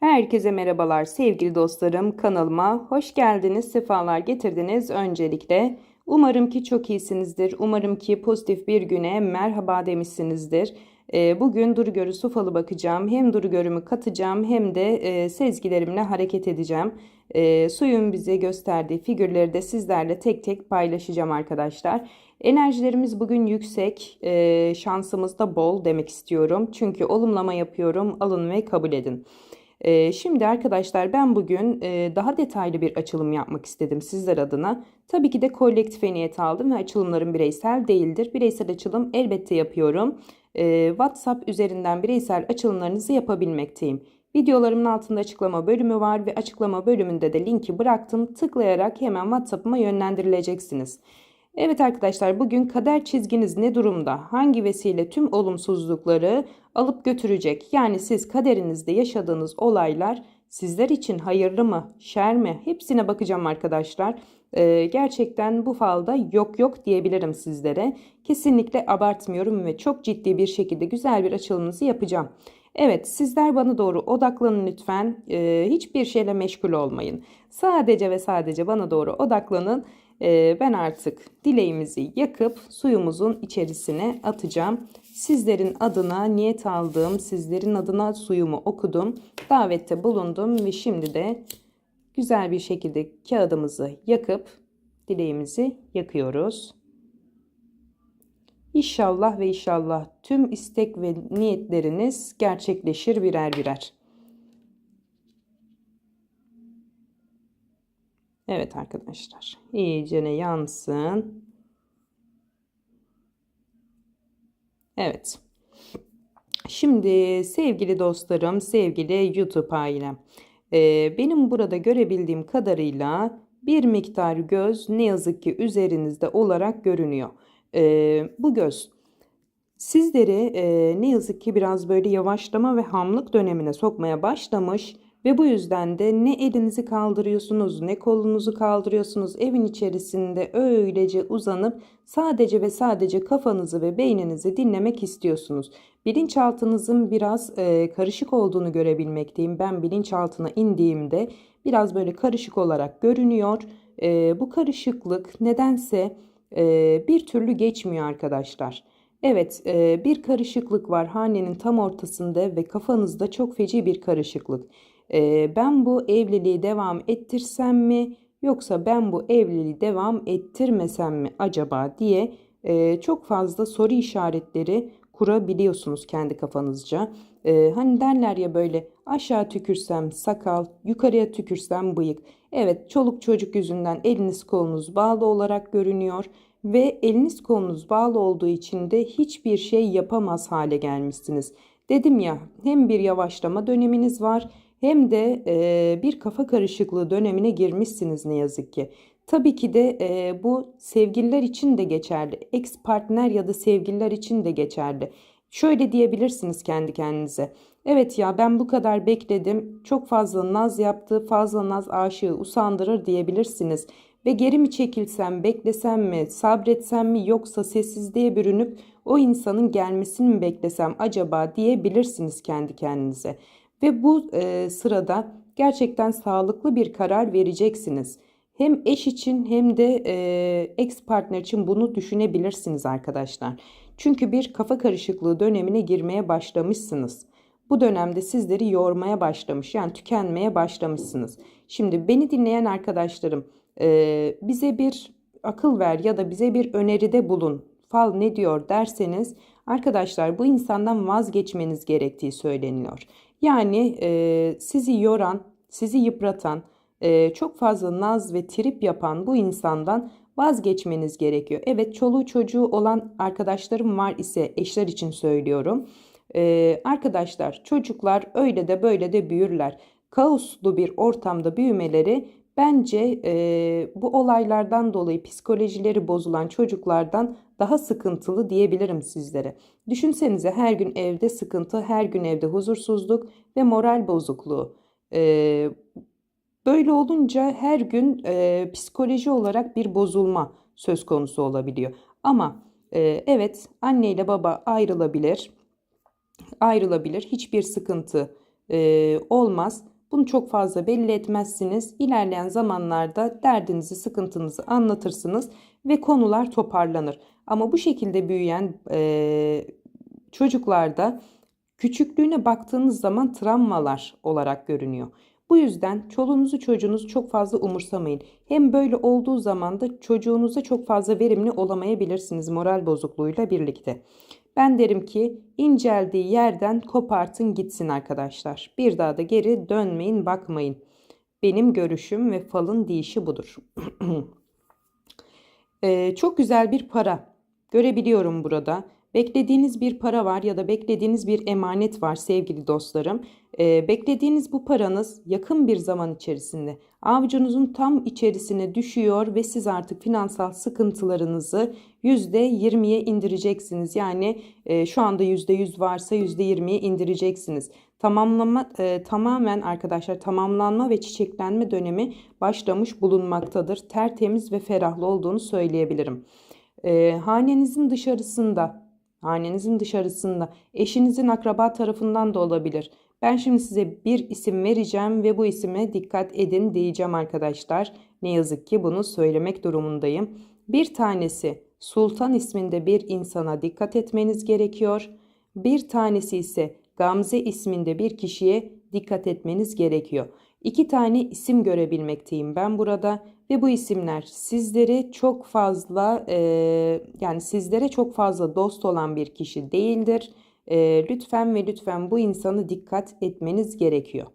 Herkese merhabalar sevgili dostlarım. Kanalıma hoş geldiniz sefalar getirdiniz. Öncelikle umarım ki çok iyisinizdir. Umarım ki pozitif bir güne merhaba demişsinizdir. Ee, bugün duru görü su falı bakacağım. Hem duru görümü katacağım hem de e, sezgilerimle hareket edeceğim. Ee, suyun bize gösterdiği figürleri de sizlerle tek tek paylaşacağım arkadaşlar. Enerjilerimiz bugün yüksek. E, şansımız da bol demek istiyorum. Çünkü olumlama yapıyorum. Alın ve kabul edin şimdi arkadaşlar ben bugün daha detaylı bir açılım yapmak istedim sizler adına. Tabii ki de kolektife niyet aldım ve açılımlarım bireysel değildir. Bireysel açılım elbette yapıyorum. WhatsApp üzerinden bireysel açılımlarınızı yapabilmekteyim. Videolarımın altında açıklama bölümü var ve açıklama bölümünde de linki bıraktım. Tıklayarak hemen WhatsApp'ıma yönlendirileceksiniz. Evet arkadaşlar bugün kader çizginiz ne durumda? Hangi vesile tüm olumsuzlukları alıp götürecek? Yani siz kaderinizde yaşadığınız olaylar sizler için hayırlı mı, şer mi? Hepsine bakacağım arkadaşlar. Ee, gerçekten bu falda yok yok diyebilirim sizlere. Kesinlikle abartmıyorum ve çok ciddi bir şekilde güzel bir açılımınızı yapacağım. Evet sizler bana doğru odaklanın lütfen. Ee, hiçbir şeyle meşgul olmayın. Sadece ve sadece bana doğru odaklanın. Ee, ben artık dileğimizi yakıp suyumuzun içerisine atacağım. Sizlerin adına niyet aldım. Sizlerin adına suyumu okudum. Davette bulundum ve şimdi de güzel bir şekilde kağıdımızı yakıp dileğimizi yakıyoruz. İnşallah ve inşallah tüm istek ve niyetleriniz gerçekleşir birer birer. Evet arkadaşlar. İyicene yansın. Evet. Şimdi sevgili dostlarım, sevgili YouTube ailem. e, benim burada görebildiğim kadarıyla bir miktar göz ne yazık ki üzerinizde olarak görünüyor. E, bu göz sizleri e, ne yazık ki biraz böyle yavaşlama ve hamlık dönemine sokmaya başlamış ve bu yüzden de ne elinizi kaldırıyorsunuz ne kolunuzu kaldırıyorsunuz evin içerisinde öylece uzanıp sadece ve sadece kafanızı ve beyninizi dinlemek istiyorsunuz. Bilinçaltınızın biraz e, karışık olduğunu görebilmekteyim. Ben bilinçaltına indiğimde biraz böyle karışık olarak görünüyor. E, bu karışıklık nedense e, bir türlü geçmiyor arkadaşlar. Evet, e, bir karışıklık var hanenin tam ortasında ve kafanızda çok feci bir karışıklık. E, ben bu evliliği devam ettirsem mi yoksa ben bu evliliği devam ettirmesem mi acaba diye e, çok fazla soru işaretleri kurabiliyorsunuz kendi kafanızca. E, hani derler ya böyle aşağı tükürsem sakal, yukarıya tükürsem bıyık. Evet, çoluk çocuk yüzünden eliniz kolunuz bağlı olarak görünüyor ve eliniz kolunuz bağlı olduğu için de hiçbir şey yapamaz hale gelmişsiniz. Dedim ya hem bir yavaşlama döneminiz var hem de e, bir kafa karışıklığı dönemine girmişsiniz ne yazık ki. Tabii ki de e, bu sevgililer için de geçerli. Ex partner ya da sevgililer için de geçerli. Şöyle diyebilirsiniz kendi kendinize. Evet ya ben bu kadar bekledim. Çok fazla naz yaptı. Fazla naz aşığı usandırır diyebilirsiniz. Ve geri mi çekilsem, beklesem mi, sabretsem mi yoksa sessizliğe bürünüp o insanın gelmesini mi beklesem acaba diyebilirsiniz kendi kendinize. Ve bu e, sırada gerçekten sağlıklı bir karar vereceksiniz. Hem eş için hem de e, ex partner için bunu düşünebilirsiniz arkadaşlar. Çünkü bir kafa karışıklığı dönemine girmeye başlamışsınız. Bu dönemde sizleri yormaya başlamış yani tükenmeye başlamışsınız. Şimdi beni dinleyen arkadaşlarım bize bir akıl ver ya da bize bir öneride bulun. Fal ne diyor derseniz arkadaşlar bu insandan vazgeçmeniz gerektiği söyleniyor. Yani sizi yoran, sizi yıpratan, çok fazla naz ve trip yapan bu insandan vazgeçmeniz gerekiyor. Evet çoluğu çocuğu olan arkadaşlarım var ise eşler için söylüyorum. Ee, arkadaşlar çocuklar öyle de böyle de büyürler. Kaoslu bir ortamda büyümeleri bence e, bu olaylardan dolayı psikolojileri bozulan çocuklardan daha sıkıntılı diyebilirim sizlere. Düşünsenize her gün evde sıkıntı, her gün evde huzursuzluk ve moral bozukluğu. Ee, böyle olunca her gün e, psikoloji olarak bir bozulma söz konusu olabiliyor. Ama e, evet anne ile baba ayrılabilir, ayrılabilir, hiçbir sıkıntı e, olmaz. Bunu çok fazla belli etmezsiniz. İlerleyen zamanlarda derdinizi, sıkıntınızı anlatırsınız ve konular toparlanır. Ama bu şekilde büyüyen e, çocuklarda küçüklüğüne baktığınız zaman travmalar olarak görünüyor. Bu yüzden çoluğunuzu çocuğunuzu çok fazla umursamayın. Hem böyle olduğu zaman da çocuğunuza çok fazla verimli olamayabilirsiniz moral bozukluğuyla birlikte. Ben derim ki inceldiği yerden kopartın gitsin arkadaşlar. Bir daha da geri dönmeyin bakmayın. Benim görüşüm ve falın deyişi budur. Ee, çok güzel bir para görebiliyorum burada. Beklediğiniz bir para var ya da beklediğiniz bir emanet var sevgili dostlarım. Ee, beklediğiniz bu paranız yakın bir zaman içerisinde avucunuzun tam içerisine düşüyor ve siz artık finansal sıkıntılarınızı %20'ye indireceksiniz. Yani e, şu anda %100 varsa %20'ye indireceksiniz. Tamamlama e, tamamen arkadaşlar tamamlanma ve çiçeklenme dönemi başlamış bulunmaktadır. Tertemiz ve ferahlı olduğunu söyleyebilirim. E, hanenizin dışarısında hanenizin dışarısında eşinizin akraba tarafından da olabilir. Ben şimdi size bir isim vereceğim ve bu isime dikkat edin diyeceğim arkadaşlar. Ne yazık ki bunu söylemek durumundayım. Bir tanesi Sultan isminde bir insana dikkat etmeniz gerekiyor. Bir tanesi ise Gamze isminde bir kişiye dikkat etmeniz gerekiyor. İki tane isim görebilmekteyim ben burada ve bu isimler sizleri çok fazla e, yani sizlere çok fazla dost olan bir kişi değildir. E, lütfen ve lütfen bu insanı dikkat etmeniz gerekiyor.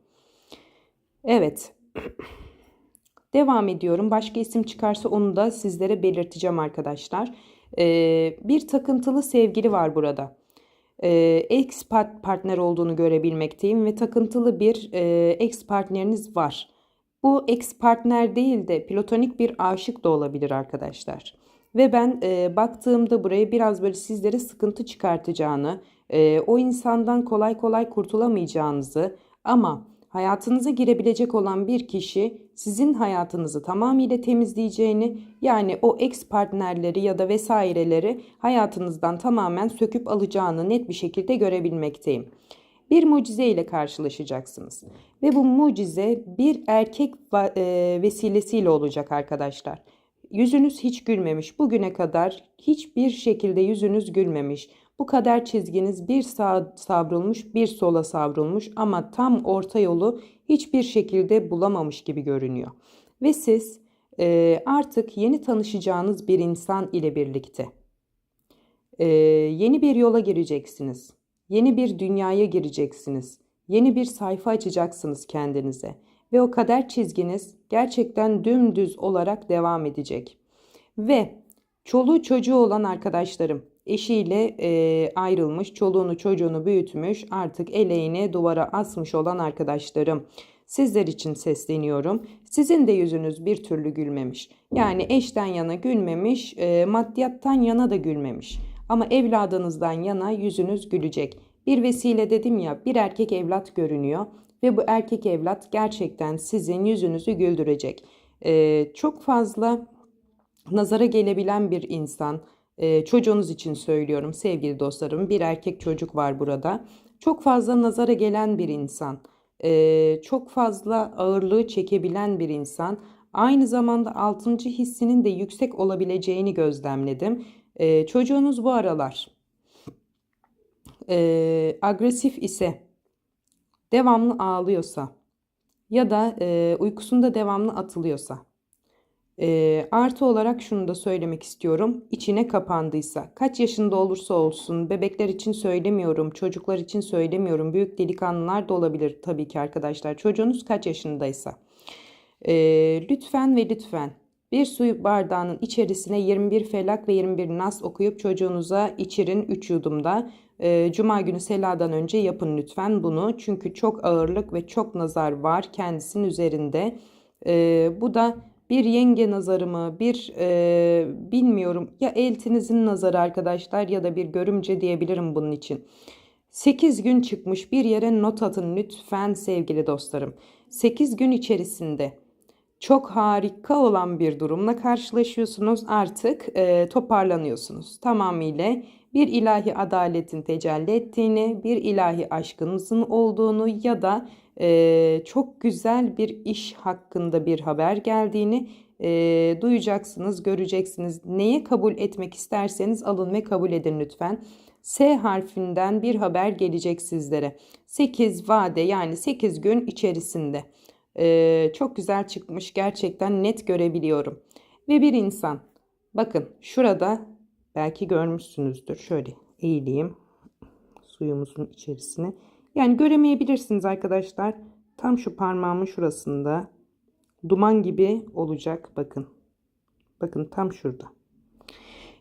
Evet. Devam ediyorum. Başka isim çıkarsa onu da sizlere belirteceğim arkadaşlar. E, bir takıntılı sevgili var burada e, ex partner olduğunu görebilmekteyim ve takıntılı bir e, ex partneriniz var. Bu ex partner değil de platonik bir aşık da olabilir arkadaşlar. Ve ben e, baktığımda buraya biraz böyle sizlere sıkıntı çıkartacağını, e, o insandan kolay kolay kurtulamayacağınızı ama hayatınıza girebilecek olan bir kişi sizin hayatınızı tamamıyla temizleyeceğini yani o ex partnerleri ya da vesaireleri hayatınızdan tamamen söküp alacağını net bir şekilde görebilmekteyim. Bir mucize ile karşılaşacaksınız ve bu mucize bir erkek e, vesilesiyle olacak arkadaşlar. Yüzünüz hiç gülmemiş. Bugüne kadar hiçbir şekilde yüzünüz gülmemiş. Bu kader çizginiz bir sağa savrulmuş bir sola savrulmuş ama tam orta yolu hiçbir şekilde bulamamış gibi görünüyor. Ve siz e, artık yeni tanışacağınız bir insan ile birlikte e, yeni bir yola gireceksiniz. Yeni bir dünyaya gireceksiniz. Yeni bir sayfa açacaksınız kendinize. Ve o kader çizginiz gerçekten dümdüz olarak devam edecek. Ve çoluğu çocuğu olan arkadaşlarım eşiyle e, ayrılmış, çoluğunu çocuğunu büyütmüş, artık eleğini duvara asmış olan arkadaşlarım. Sizler için sesleniyorum. Sizin de yüzünüz bir türlü gülmemiş. Yani eşten yana gülmemiş, e, maddiyattan yana da gülmemiş. Ama evladınızdan yana yüzünüz gülecek. Bir vesile dedim ya bir erkek evlat görünüyor ve bu erkek evlat gerçekten sizin yüzünüzü güldürecek. E, çok fazla nazara gelebilen bir insan, e, çocuğunuz için söylüyorum sevgili dostlarım. Bir erkek çocuk var burada. Çok fazla nazara gelen bir insan. E, çok fazla ağırlığı çekebilen bir insan. Aynı zamanda altıncı hissinin de yüksek olabileceğini gözlemledim. E, çocuğunuz bu aralar e, agresif ise, devamlı ağlıyorsa ya da e, uykusunda devamlı atılıyorsa e, artı olarak şunu da söylemek istiyorum. İçine kapandıysa, kaç yaşında olursa olsun, bebekler için söylemiyorum, çocuklar için söylemiyorum, büyük delikanlılar da olabilir tabii ki arkadaşlar. Çocuğunuz kaç yaşındaysa. E, lütfen ve lütfen bir su bardağının içerisine 21 felak ve 21 nas okuyup çocuğunuza içirin 3 yudumda. E, Cuma günü seladan önce yapın lütfen bunu. Çünkü çok ağırlık ve çok nazar var kendisinin üzerinde. E, bu da bir yenge nazarı mı, bir e, bilmiyorum ya eltinizin nazarı arkadaşlar ya da bir görümce diyebilirim bunun için. 8 gün çıkmış bir yere not atın lütfen sevgili dostlarım. 8 gün içerisinde çok harika olan bir durumla karşılaşıyorsunuz. Artık e, toparlanıyorsunuz. Tamamıyla bir ilahi adaletin tecelli ettiğini, bir ilahi aşkınızın olduğunu ya da e, çok güzel bir iş hakkında bir haber geldiğini e, duyacaksınız, göreceksiniz. Neye kabul etmek isterseniz alın ve kabul edin lütfen. S harfinden bir haber gelecek sizlere. 8 vade yani 8 gün içerisinde. E, çok güzel çıkmış gerçekten net görebiliyorum. Ve bir insan bakın şurada belki görmüşsünüzdür. Şöyle eğileyim suyumuzun içerisine. Yani göremeyebilirsiniz arkadaşlar. Tam şu parmağımın şurasında duman gibi olacak bakın. Bakın tam şurada.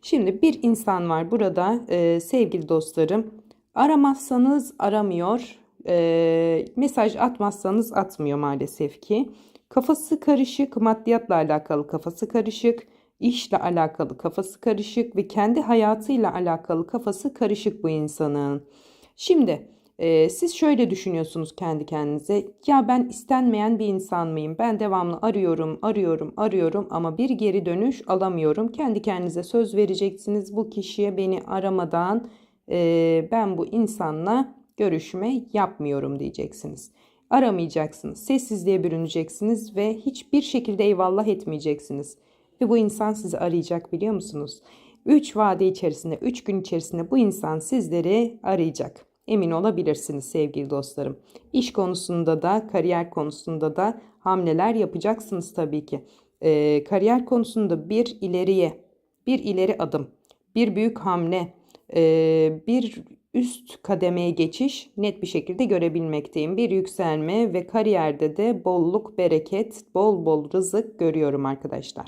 Şimdi bir insan var burada e, sevgili dostlarım. Aramazsanız aramıyor. E, mesaj atmazsanız atmıyor maalesef ki. Kafası karışık, maddiyatla alakalı kafası karışık, işle alakalı kafası karışık ve kendi hayatıyla alakalı kafası karışık bu insanın. Şimdi ee, siz şöyle düşünüyorsunuz kendi kendinize. Ya ben istenmeyen bir insan mıyım? Ben devamlı arıyorum, arıyorum, arıyorum ama bir geri dönüş alamıyorum. Kendi kendinize söz vereceksiniz. Bu kişiye beni aramadan e, ben bu insanla görüşme yapmıyorum diyeceksiniz. Aramayacaksınız. Sessizliğe bürüneceksiniz ve hiçbir şekilde eyvallah etmeyeceksiniz. Ve bu insan sizi arayacak biliyor musunuz? 3 vade içerisinde, 3 gün içerisinde bu insan sizleri arayacak emin olabilirsiniz sevgili dostlarım. İş konusunda da kariyer konusunda da hamleler yapacaksınız tabii ki. Ee, kariyer konusunda bir ileriye, bir ileri adım, bir büyük hamle, e, bir üst kademeye geçiş net bir şekilde görebilmekteyim. Bir yükselme ve kariyerde de bolluk, bereket, bol bol rızık görüyorum arkadaşlar.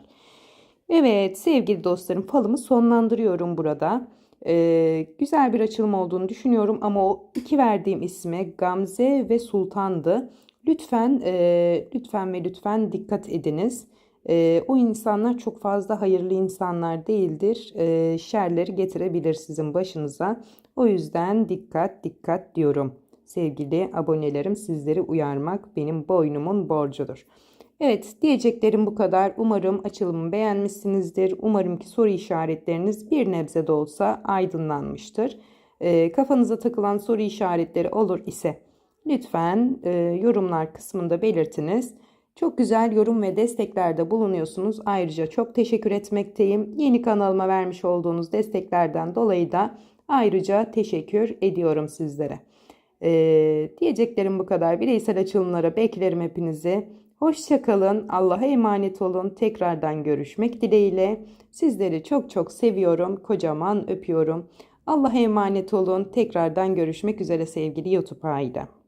Evet sevgili dostlarım falımı sonlandırıyorum burada. Ee, güzel bir açılım olduğunu düşünüyorum ama o iki verdiğim isme Gamze ve Sultan'dı. Lütfen e, lütfen ve lütfen dikkat ediniz. E, o insanlar çok fazla hayırlı insanlar değildir. E, şerleri getirebilir sizin başınıza. O yüzden dikkat dikkat diyorum. Sevgili abonelerim sizleri uyarmak benim boynumun borcudur. Evet diyeceklerim bu kadar. Umarım açılımı beğenmişsinizdir. Umarım ki soru işaretleriniz bir nebze de olsa aydınlanmıştır. E, kafanıza takılan soru işaretleri olur ise lütfen e, yorumlar kısmında belirtiniz. Çok güzel yorum ve desteklerde bulunuyorsunuz. Ayrıca çok teşekkür etmekteyim. Yeni kanalıma vermiş olduğunuz desteklerden dolayı da ayrıca teşekkür ediyorum sizlere. Ee, diyeceklerim bu kadar. Bireysel açılımlara beklerim hepinizi. Hoşçakalın, Allah'a emanet olun. Tekrardan görüşmek dileğiyle. Sizleri çok çok seviyorum, kocaman öpüyorum. Allah'a emanet olun. Tekrardan görüşmek üzere sevgili YouTube aile.